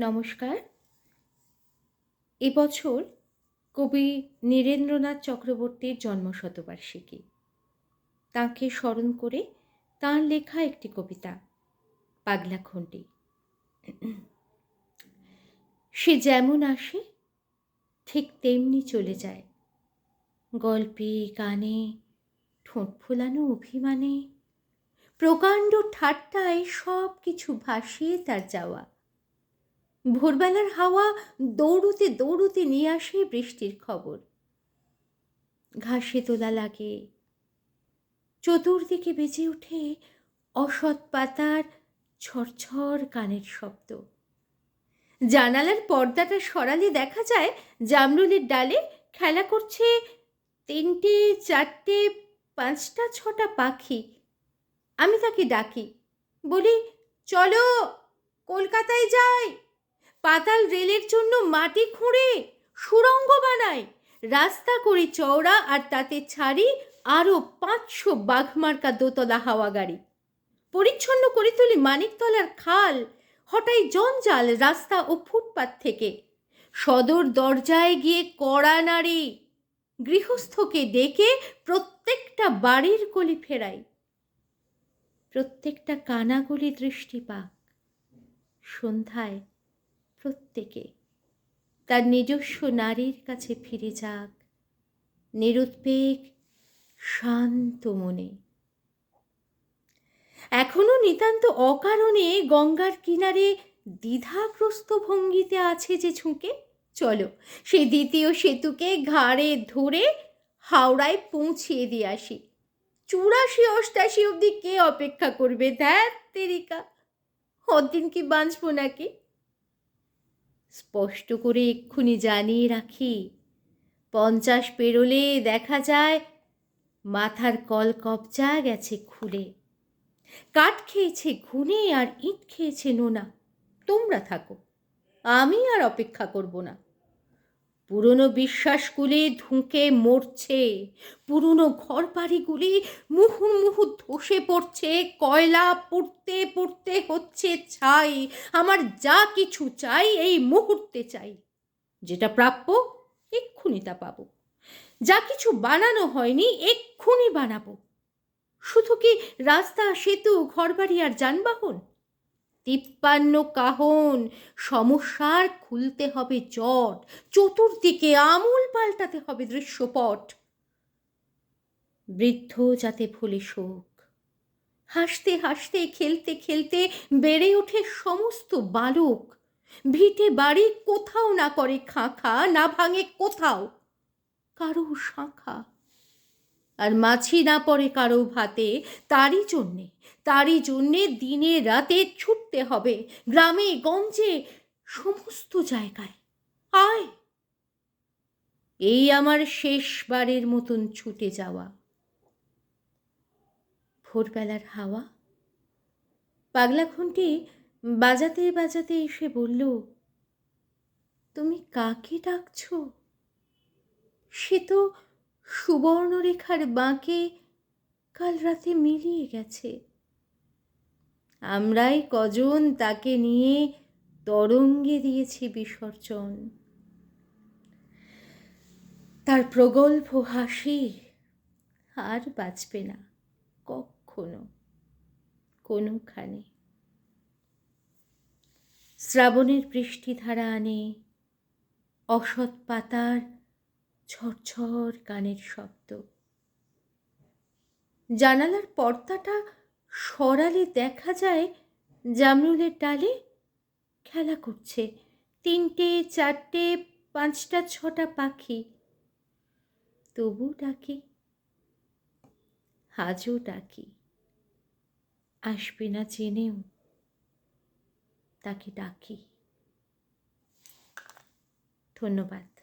নমস্কার। এবছর কবি নীরেন্দ্রনাথ চক্রবর্তীর জন্মশতবার্ষিকী। তাঁকে স্মরণ করে তাঁর লেখা একটি কবিতা পাগলাখণ্ডী সে যেমন আসে, ঠিক তেমনি চলে যায়। গল্পে, গানে, ঠোঁট ফোলানো অভিমানে, প্রকাণ্ড ঠাট্টায় সব কিছু ভাসিয়ে তার যাওয়া। ভোরবেলার হাওয়া দৌড়ুতে দৌড়ুতে নিয়ে আসে বৃষ্টির খবর। ঘাসে তোলা লাগে। চতুর্দিকে বেজে ওঠে অসৎ পাতার ঝরঝর কানের শব্দ। জানালার পর্দাটা সরালে দেখা যায় জামরুলের ডালে খেলা করছে তিনটে, চারটে, পাঁচটা, ছটা পাখি। আমি তাকে ডাকি, বলি, চলো, কলকাতায় যাই। পাতাল রেলের জন্য মাটি খুঁড়ে সুড়ঙ্গ বানায়। রাস্তা করি চওড়া আর তাতে ছাড়ি আরও পাঁচশো বাঘমার্কা দোতলা হাওয়া গাড়ি। পরিচ্ছন্ন করে তুলি মানিকতলার খাল হঠাৎ জঞ্জাল রাস্তা ও ফুটপাত থেকে। সদর দরজায় গিয়ে কড়া নাড়ি, গৃহস্থকে ডেকে প্রত্যেকটা বাড়ির কলি ফেরাই। প্রত্যেকটা কানাগুলি দৃষ্টিপাক সন্ধ্যায় প্রত্যেকে। তার নিজস্ব নারীর কাছে ফিরে যাক। নিরুদ্বেগ শান্ত মনে। এখনও নিতান্ত অকারণে গঙ্গার কিনারে দ্বিধাগ্রস্ত ভঙ্গিতে আছে যে ঝুঁকে। চলো, সে দ্বিতীয় সেতুকে ঘাড়ে ধরে হাওড়ায় পৌঁছিয়ে দিয়ে আসি। চুরাশি অষ্টাশি অবধি কে অপেক্ষা করবে? ধ্যাত তেরিকা। অদিন কি বাঁচবো নাকি? স্পষ্ট করে এক্ষুনি জানিয়ে রাখি, পঞ্চাশ পেরোলে দেখা যায় মাথার কল কবজা গেছে খুলে। কাঠ খেয়েছে ঘুনে আর ইট খেয়েছে নোনা। তোমরা থাকো, আমি আর অপেক্ষা করব না। পুরনো বিশ্বাসগুলি ধুঁকে মরছে। পুরনো ঘর বাড়িগুলি মুহুর্মুহু ধসে পড়ছে। কয়লা পড়তে পড়তে হচ্ছে ছাই। আমার যা কিছু চাই এই মুহূর্তে চাই। যেটা প্রাপ্য এক্ষুনি তা পাবো। যা কিছু বানানো হয়নি এক্ষুনি বানাবো। শুধু কি রাস্তা, সেতু, ঘরবাড়ি আর যানবাহন? তিপ্পান্ন কাহন, সমস্যার খুলতে হবে জট চতুর্দিকে আমূল পাল্টাতে হবে দৃশ্যপট। বৃদ্ধ যাতে ভুলে শোক, হাসতে হাসতে, খেলতে খেলতে বেড়ে ওঠে সমস্ত বালক। ভিটে বাড়ি কোথাও না করে খাঁখা, না ভাঙে কোথাও, কারও শাঁখা আর মাছি না পড়ে কারও ভাতে, তারই জন্যে তারই জন্যে দিনে রাতে ছুটতে হবে, গ্রামে, গঞ্জে, সমস্ত জায়গায়। আয়! এই আমার শেষবারের মতন ছুটে যাওয়া। ভোরবেলার হাওয়া। পাগলা খুন্টি বাজাতে বাজাতে এসে বলল, তুমি কাকে ডাকছো? সে তো সুবর্ণরেখার বাঁকে কাল রাতে মিলিয়ে গেছে। আমরাই কজন তাকে নিয়ে তরঙ্গে দিয়েছি বিসর্জন। তার প্রগল্ভ হাসি আর বাঁচবে না কখনো কোনোখানে। শ্রাবণের বৃষ্টিধারা আনে, অসৎ পাতার ঝরঝর গানের শব্দ। জানালার পর্দাটা সরালে দেখা যায় জামরুলের ডালে খেলা করছে। তিনটে, চারটে, পাঁচটা, ছটা পাখি। তবু ডাকি, আজও ডাকি। আসবে না জেনেও তাকে ডাকি। ধন্যবাদ।